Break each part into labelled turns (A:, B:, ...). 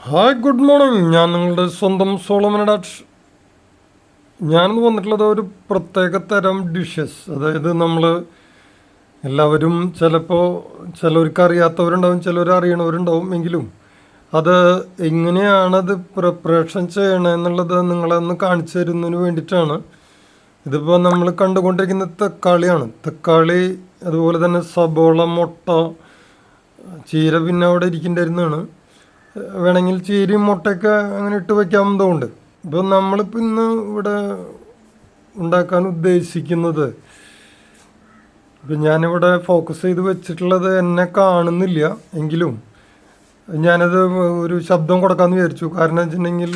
A: Hi good morning ഞാൻ നിങ്ങളുടെ സ്വന്തം സോളമൻ ഡാറ്റ് ഞാനിന്ന് വന്നിട്ടുള്ളത് ഒരു പ്രത്യേക തരം ഡിഷസ് അതായത് നമ്മൾ എല്ലാവരും ചിലപ്പോൾ ചിലർക്ക് അറിയാത്തവരുണ്ടാവും ചിലർ അറിയണവരുണ്ടാവും എങ്കിലും അത് എങ്ങനെയാണത് പ്രിപ്പറേഷൻ ചെയ്യണമെന്നുള്ളത് എന്നുള്ളത് നിങ്ങളെന്ന് കാണിച്ചു തരുന്നതിന് വേണ്ടിയിട്ടാണ്. ഇതിപ്പോൾ നമ്മൾ കണ്ടുകൊണ്ടിരിക്കുന്ന തക്കാളിയാണ്. തക്കാളി അതുപോലെ തന്നെ സബോള മുട്ട ചീര പിന്നെ അവിടെ ഇരിക്കേണ്ടിരുന്നതാണ് വേണമെങ്കിൽ ചീരയും മുട്ടയൊക്കെ അങ്ങനെ ഇട്ട് വയ്ക്കാവുന്നതുകൊണ്ട് ഇപ്പം നമ്മളിപ്പോൾ ഇന്ന് ഇവിടെ ഉണ്ടാക്കാൻ ഉദ്ദേശിക്കുന്നത് ഇപ്പം ഞാനിവിടെ ഫോക്കസ് ചെയ്ത് വെച്ചിട്ടുള്ളത് എന്നെ കാണുന്നില്ല എങ്കിലും ഞാനത് ഒരു ശബ്ദം കൊടുക്കാമെന്ന് വിചാരിച്ചു. കാരണം വെച്ചിട്ടുണ്ടെങ്കിൽ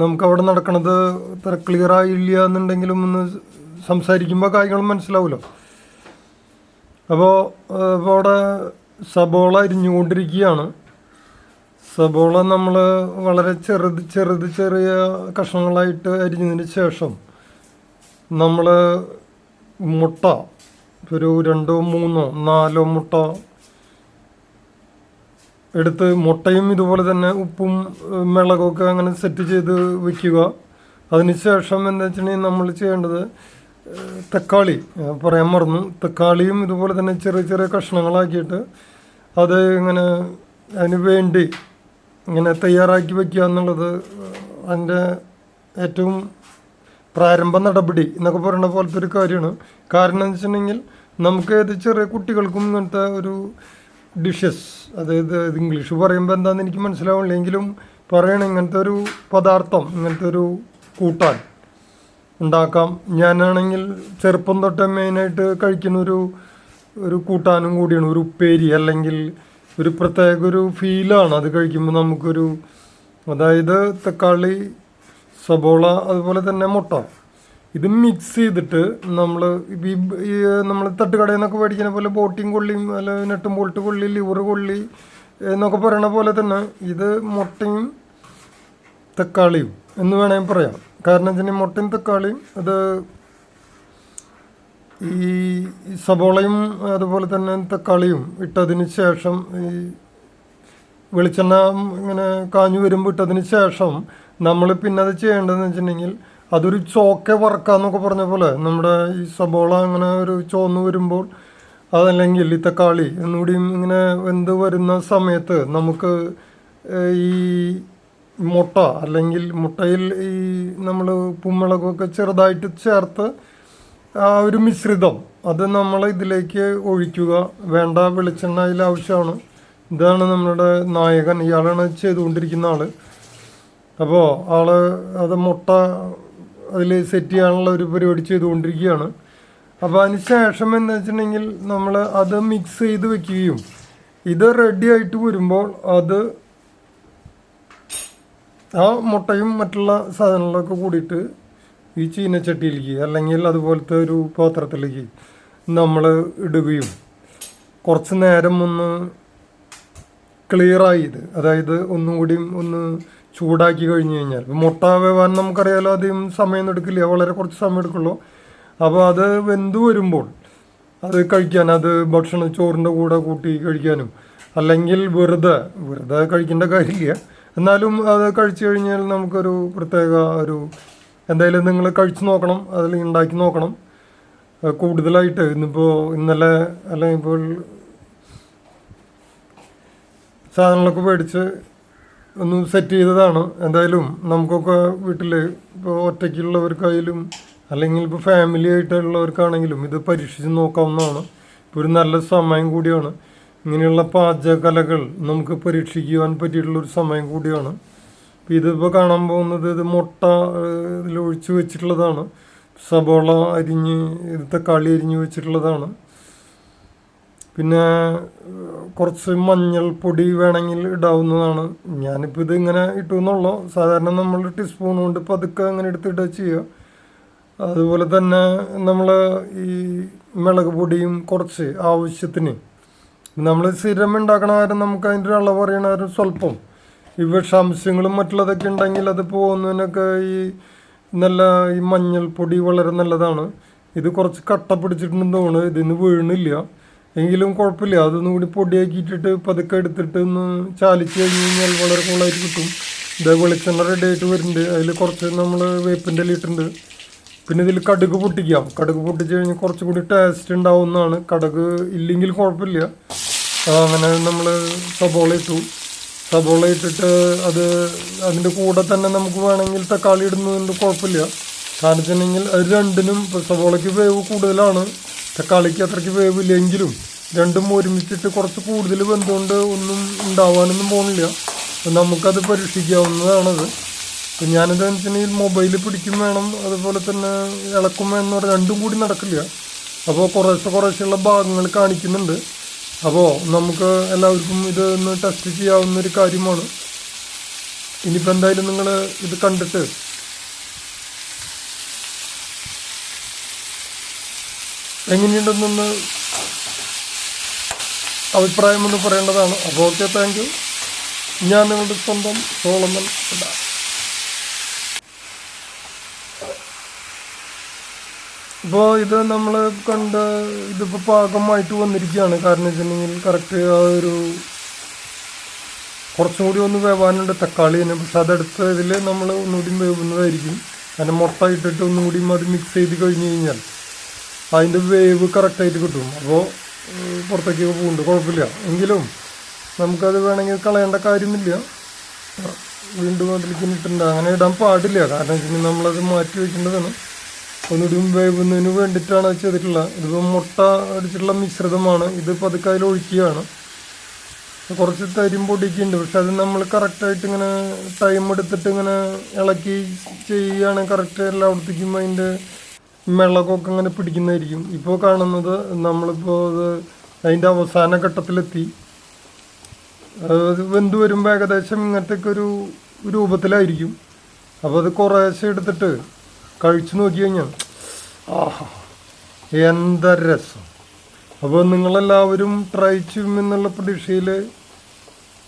A: നമുക്ക് അവിടെ നടക്കണത് അത്ര ക്ലിയർ ആയില്ല എന്നുണ്ടെങ്കിലും ഒന്ന് സംസാരിക്കുമ്പോൾ കാര്യങ്ങൾ മനസ്സിലാവുമല്ലോ അപ്പോൾ ഇപ്പോൾ അവിടെ സബോള അരിഞ്ഞുകൊണ്ടിരിക്കുകയാണ്. സബോള നമ്മൾ വളരെ ചെറുത് ചെറുത് ചെറിയ കഷ്ണങ്ങളായിട്ട് അരിഞ്ഞതിന് ശേഷം നമ്മൾ മുട്ട ഒരു രണ്ടോ മൂന്നോ നാലോ മുട്ട എടുത്ത് മുട്ടയും ഇതുപോലെ തന്നെ ഉപ്പും മിളകൊക്കെ അങ്ങനെ സെറ്റ് ചെയ്ത് വെക്കുക. അതിനുശേഷം എന്താ വെച്ചിട്ടുണ്ടെങ്കിൽ നമ്മൾ ചെയ്യേണ്ടത് തക്കാളി. പറയാൻ മറന്നു. തക്കാളിയും ഇതുപോലെ തന്നെ ചെറിയ ചെറിയ കഷ്ണങ്ങളാക്കിയിട്ട് അത് ഇങ്ങനെ അതിന് വേണ്ടി ഇങ്ങനെ തയ്യാറാക്കി വയ്ക്കുക എന്നുള്ളത് അതിന്റെ ഏറ്റവും പ്രാരംഭ നടപടി എന്നൊക്കെ പറയുന്ന പോലത്തെ ഒരു കാര്യമാണ്. കാരണം എന്ന് വെച്ചിട്ടുണ്ടെങ്കിൽ നമുക്ക് ഏത് ചെറിയ കുട്ടികൾക്കും ഇങ്ങനത്തെ ഒരു ഡിഷസ് അതായത് ഇംഗ്ലീഷ് പറയുമ്പോൾ എന്താണെന്ന് എനിക്ക് മനസ്സിലാവില്ല എങ്കിലും പറയണ ഇങ്ങനത്തെ ഒരു പദാർത്ഥം ഇങ്ങനത്തെ ഒരു കൂട്ടാൻ ഉണ്ടാക്കാം. ഞാനാണെങ്കിൽ ചെറുപ്പം തൊട്ടേ മെയിനായിട്ട് കഴിക്കുന്ന ഒരു ഒരു കൂട്ടാനും കൂടിയാണ്. ഒരു ഉപ്പേരി അല്ലെങ്കിൽ ഒരു പ്രത്യേക ഒരു ഫീലാണ്. അത് കഴിക്കുമ്പോൾ നമുക്കൊരു അതായത് തക്കാളി സബോള അതുപോലെ തന്നെ മുട്ട. ഇത് മിക്സ് ചെയ്തിട്ട് നമ്മൾ ഈ നമ്മൾ തട്ടുകടയിൽ നിന്നൊക്കെ മേടിക്കുന്ന പോലെ ബോട്ടിങ് കൊള്ളി അല്ല നെട്ടും ബോൾട്ട് കൊള്ളി ലിവർ കൊള്ളി എന്നൊക്കെ പറയണ പോലെ തന്നെ ഇത് മുട്ടയും തക്കാളിയും എന്ന് വേണമെങ്കിൽ പറയാം. കാരണം വെച്ചാൽ മുട്ടയും തക്കാളിയും അത് ഈ സബോളയും അതുപോലെ തന്നെ തക്കാളിയും ഇട്ടതിന് ശേഷം ഈ വെളിച്ചെണ്ണ ഇങ്ങനെ കാഞ്ഞു വരുമ്പോൾ ഇട്ടതിന് ശേഷം നമ്മൾ പിന്നെ അത് ചെയ്യേണ്ടതെന്ന് വെച്ചിട്ടുണ്ടെങ്കിൽ അതൊരു ചോക്കെ വറക്കാന്നൊക്കെ പറഞ്ഞ പോലെ നമ്മുടെ ഈ സബോള അങ്ങനെ ഒരു ചോന്ന് വരുമ്പോൾ അതല്ലെങ്കിൽ ഈ തക്കാളി എന്നുകൂടിയും ഇങ്ങനെ വെന്ത് വരുന്ന സമയത്ത് നമുക്ക് ഈ മുട്ട അല്ലെങ്കിൽ മുട്ടയിൽ ഈ നമ്മൾ പുമ്മിളകൊക്കെ ചെറുതായിട്ട് ചേർത്ത് ഒരു മിശ്രിതം. അത് നമ്മൾ ഇതിലേക്ക് ഒഴിക്കുക. വേണ്ട വെളിച്ചെണ്ണ അതിൽ ആവശ്യമാണ്. ഇതാണ് നമ്മുടെ നായകൻ. ഇയാളാണ് ചെയ്തുകൊണ്ടിരിക്കുന്ന ആൾ അപ്പോൾ ആൾ അത് മുട്ട അതിൽ സെറ്റ് ചെയ്യാനുള്ള ഒരു പരിപാടി ചെയ്തുകൊണ്ടിരിക്കുകയാണ്. അപ്പോൾ അതിന് ശേഷം എന്ന് വെച്ചിട്ടുണ്ടെങ്കിൽ നമ്മൾ അത് മിക്സ് ചെയ്ത് വെക്കുകയും ഇത് റെഡി ആയിട്ട് വരുമ്പോൾ അത് ആ മുട്ടയും മറ്റുള്ള സാധനങ്ങളൊക്കെ കൂടിയിട്ട് ഈ ചീനച്ചട്ടിയിലേക്ക് അല്ലെങ്കിൽ അതുപോലത്തെ ഒരു പാത്രത്തിലേക്ക് നമ്മൾ ഇടുകയും കുറച്ച് നേരം ഒന്ന് ക്ലിയറായി ഇത് അതായത് ഒന്നും ഒന്ന് ചൂടാക്കി കഴിഞ്ഞ് കഴിഞ്ഞാൽ മുട്ട വേവാൻ നമുക്കറിയാലോ അധികം സമയം എടുക്കില്ല വളരെ കുറച്ച് സമയം എടുക്കുള്ളൂ. അപ്പോൾ അത് വെന്ത് വരുമ്പോൾ അത് കഴിക്കാൻ അത് ഭക്ഷണം ചോറിന്റെ കൂടെ കൂട്ടി കഴിക്കാനും അല്ലെങ്കിൽ വെറുതെ വെറുതെ കഴിക്കേണ്ട കാര്യമില്ല. എന്നാലും അത് കഴിച്ചു കഴിഞ്ഞാൽ നമുക്കൊരു പ്രത്യേക ഒരു എന്തായാലും നിങ്ങൾ കഴിച്ചു നോക്കണം അതിൽ ഉണ്ടാക്കി നോക്കണം. കൂടുതലായിട്ട് ഇന്നിപ്പോൾ ഇന്നലെ അല്ലെങ്കിൽ ഇപ്പോൾ സാധനങ്ങളൊക്കെ മേടിച്ച് ഒന്ന് സെറ്റ് ചെയ്തതാണ്. എന്തായാലും നമുക്കൊക്കെ വീട്ടിൽ ഇപ്പോൾ ഒറ്റയ്ക്കുള്ളവർക്കായാലും അല്ലെങ്കിൽ ഇപ്പോൾ ഫാമിലി ആയിട്ടുള്ളവർക്കാണെങ്കിലും ഇത് പരീക്ഷിച്ച് നോക്കാവുന്നതാണ്. ഇപ്പോൾ ഒരു നല്ല സമയം കൂടിയാണ്. ഇങ്ങനെയുള്ള പാചകകലകൾ നമുക്ക് പരീക്ഷിക്കുവാൻ പറ്റിയിട്ടുള്ളൊരു സമയം കൂടിയാണ്. ഇതിപ്പോൾ കാണാൻ പോകുന്നത് ഇത് മുട്ട ഇതിൽ ഒഴിച്ചു വെച്ചിട്ടുള്ളതാണ്. സബോള അരിഞ്ഞ് ഇത് തക്കാളി അരിഞ്ഞ് വെച്ചിട്ടുള്ളതാണ്. പിന്നെ കുറച്ച് മഞ്ഞൾപ്പൊടി വേണമെങ്കിൽ ഇടാവുന്നതാണ്. ഞാനിപ്പോൾ ഇത് ഇങ്ങനെ ഇട്ടു എന്നുള്ളൂ സാധാരണ നമ്മൾ ടീസ്പൂൺ കൊണ്ട് പതുക്കെ അങ്ങനെ എടുത്തിട്ട് ചെയ്യുക അതുപോലെ തന്നെ നമ്മൾ ഈ മുളക് പൊടിയും കുറച്ച് ആവശ്യത്തിന്. നമ്മൾ സ്ഥിരം ഉണ്ടാക്കണ കാര്യം നമുക്ക് അതിന്റെ അളവ് അറിയണ കാര്യം സ്വല്പം. വിഷാംശങ്ങളും മറ്റുള്ളതൊക്കെ ഉണ്ടെങ്കിൽ അത് പോകുന്നതിനൊക്കെ ഈ നല്ല ഈ മഞ്ഞൾപ്പൊടി വളരെ നല്ലതാണ്. ഇത് കുറച്ച് കട്ട പിടിച്ചിട്ടുണ്ടെന്ന് തോന്നുന്നു. ഇതിന് വീണില്ല എങ്കിലും കുഴപ്പമില്ല. അതൊന്നും കൂടി പൊടിയാക്കിയിട്ടിട്ട് പതുക്കെ എടുത്തിട്ട് ഒന്ന് ചാലിച്ച് കഴിഞ്ഞ് കഴിഞ്ഞാൽ വളരെ കൂളായിട്ട് കിട്ടും. ഇത് വെളിച്ചെണ്ണ റെഡി ആയിട്ട് വരുന്നുണ്ട്. അതിൽ കുറച്ച് നമ്മൾ വേപ്പിന്റെ ഇലിട്ടുണ്ട് പിന്നെ ഇതിൽ കടുക് പൊട്ടിക്കാം. കടുക് പൊട്ടിച്ച് കഴിഞ്ഞാൽ കുറച്ചുകൂടി ടേസ്റ്റ് ഉണ്ടാവുന്നതാണ് കടുക് ഇല്ലെങ്കിൽ കുഴപ്പമില്ല. അങ്ങനെ നമ്മൾ സബോള ഇട്ടു. സബോള ഇട്ടിട്ട് അത് അതിന്റെ കൂടെ തന്നെ നമുക്ക് വേണമെങ്കിൽ തക്കാളി ഇടുന്നതുകൊണ്ട് കുഴപ്പമില്ല. കാരണം വെച്ചിട്ടുണ്ടെങ്കിൽ അത് രണ്ടിനും സബോളയ്ക്ക് വേവ് കൂടുതലാണ്. തക്കാളിക്ക് അത്രയ്ക്ക് വേവില്ലെങ്കിലും രണ്ടും ഒരുമിച്ചിട്ട് കുറച്ച് കൂടുതൽ വെന്തുകൊണ്ട് ഒന്നും ഉണ്ടാവാനൊന്നും പോകുന്നില്ല അപ്പം നമുക്കത് പരീക്ഷിക്കാവുന്നതാണത്. അപ്പം ഞാനെന്താ വെച്ചിട്ടുണ്ടെങ്കിൽ മൊബൈൽ പിടിക്കും വേണം അതുപോലെ തന്നെ ഇളക്കും വേണം രണ്ടും കൂടി നടക്കില്ല. അപ്പോൾ കുറേശ്ശെ കുറേശ്ശെയുള്ള ഭാഗങ്ങൾ കാണിക്കുന്നുണ്ട്. അപ്പോൾ നമുക്ക് എല്ലാവർക്കും ഇത് ഒന്ന് ടെസ്റ്റ് ചെയ്യാവുന്ന ഒരു കാര്യമാണ്. ഇനിയിപ്പോൾ എന്തായാലും നിങ്ങൾ ഇത് കണ്ടിട്ട് എങ്ങനെയുണ്ടെന്നൊന്ന് അഭിപ്രായമൊന്ന് പറയേണ്ടതാണ്. അപ്പോൾ ഓക്കെ താങ്ക് യു ഞാൻ നിങ്ങളുടെ സ്വന്തം സോളമൻ. ഇടാം ഇപ്പോൾ ഇത് നമ്മൾ കണ്ട ഇതിപ്പോൾ പാകമായിട്ട് വന്നിരിക്കുകയാണ്. കാരണം വെച്ചിട്ടുണ്ടെങ്കിൽ കറക്റ്റ് ആ ഒരു കുറച്ചും കൂടി ഒന്ന് വേവാനുണ്ട് തക്കാളി തന്നെ. പക്ഷെ അതെടുത്ത ഇതിൽ നമ്മൾ ഒന്നുകൂടി വേവുന്നതായിരിക്കും. കാരണം മുട്ട ഇട്ടിട്ട് ഒന്നും കൂടി അത് മിക്സ് ചെയ്ത് കഴിഞ്ഞ് കഴിഞ്ഞാൽ അതിന്റെ വേവ് കറക്റ്റായിട്ട് കിട്ടും. അപ്പോൾ പുറത്തേക്ക് പോകുന്നുണ്ട് കുഴപ്പമില്ല. എങ്കിലും നമുക്കത് വേണമെങ്കിൽ കളയേണ്ട കാര്യമില്ല. വീണ്ടും അതിലേക്ക് ഇട്ടിട്ടുണ്ട്. അങ്ങനെ ഇടാൻ പാടില്ല. കാരണം വെച്ചിട്ടുണ്ടെങ്കിൽ നമ്മളത് മാറ്റി വെക്കേണ്ടതാണ്. ഒന്നുകൂടി വേവുന്നതിന് വേണ്ടിയിട്ടാണ് അത് ചെയ്തിട്ടുള്ളത് ഇതിപ്പോൾ മുട്ട അടിച്ചിട്ടുള്ള മിശ്രിതമാണ്. ഇത് പതുക്കെ അതിൽ ഒഴിക്കുകയാണ്. കുറച്ച് തരിയും പൊടിയൊക്കെ ഉണ്ട്. പക്ഷെ അത് നമ്മൾ കറക്റ്റായിട്ട് ഇങ്ങനെ ടൈം എടുത്തിട്ട് ഇങ്ങനെ ഇളക്കി ചെയ്യുകയാണ് കറക്റ്റ് എല്ലായിടത്തേക്കും അതിന്റെ മിളകൊക്കെ ഇങ്ങനെ പിടിക്കുന്നതായിരിക്കും. ഇപ്പോൾ കാണുന്നത് നമ്മളിപ്പോൾ അത് അതിന്റെ അവസാന ഘട്ടത്തിലെത്തി. അത് വെന്ത് വരുമ്പോൾ ഏകദേശം ഇങ്ങനത്തെയൊക്കെ ഒരു രൂപത്തിലായിരിക്കും. അപ്പോൾ അത് കുറേശ്ശെ എടുത്തിട്ട് കഴിച്ചു നോക്കി കഴിഞ്ഞാൽ ആഹാ. എന്താ രസം? അപ്പോൾ നിങ്ങളെല്ലാവരും ട്രൈ ചെയ്യുമെന്നുള്ള പ്രതീക്ഷയിൽ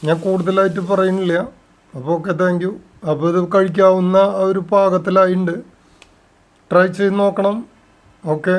A: ഞാൻ കൂടുതലായിട്ട് പറയുന്നില്ല. അപ്പോൾ ഓക്കെ താങ്ക് യു അപ്പോൾ ഇത് കഴിക്കാവുന്ന ഒരു പാകത്തിലായിട്ടുണ്ട് ട്രൈ ചെയ്ത് നോക്കണം. ഓക്കെ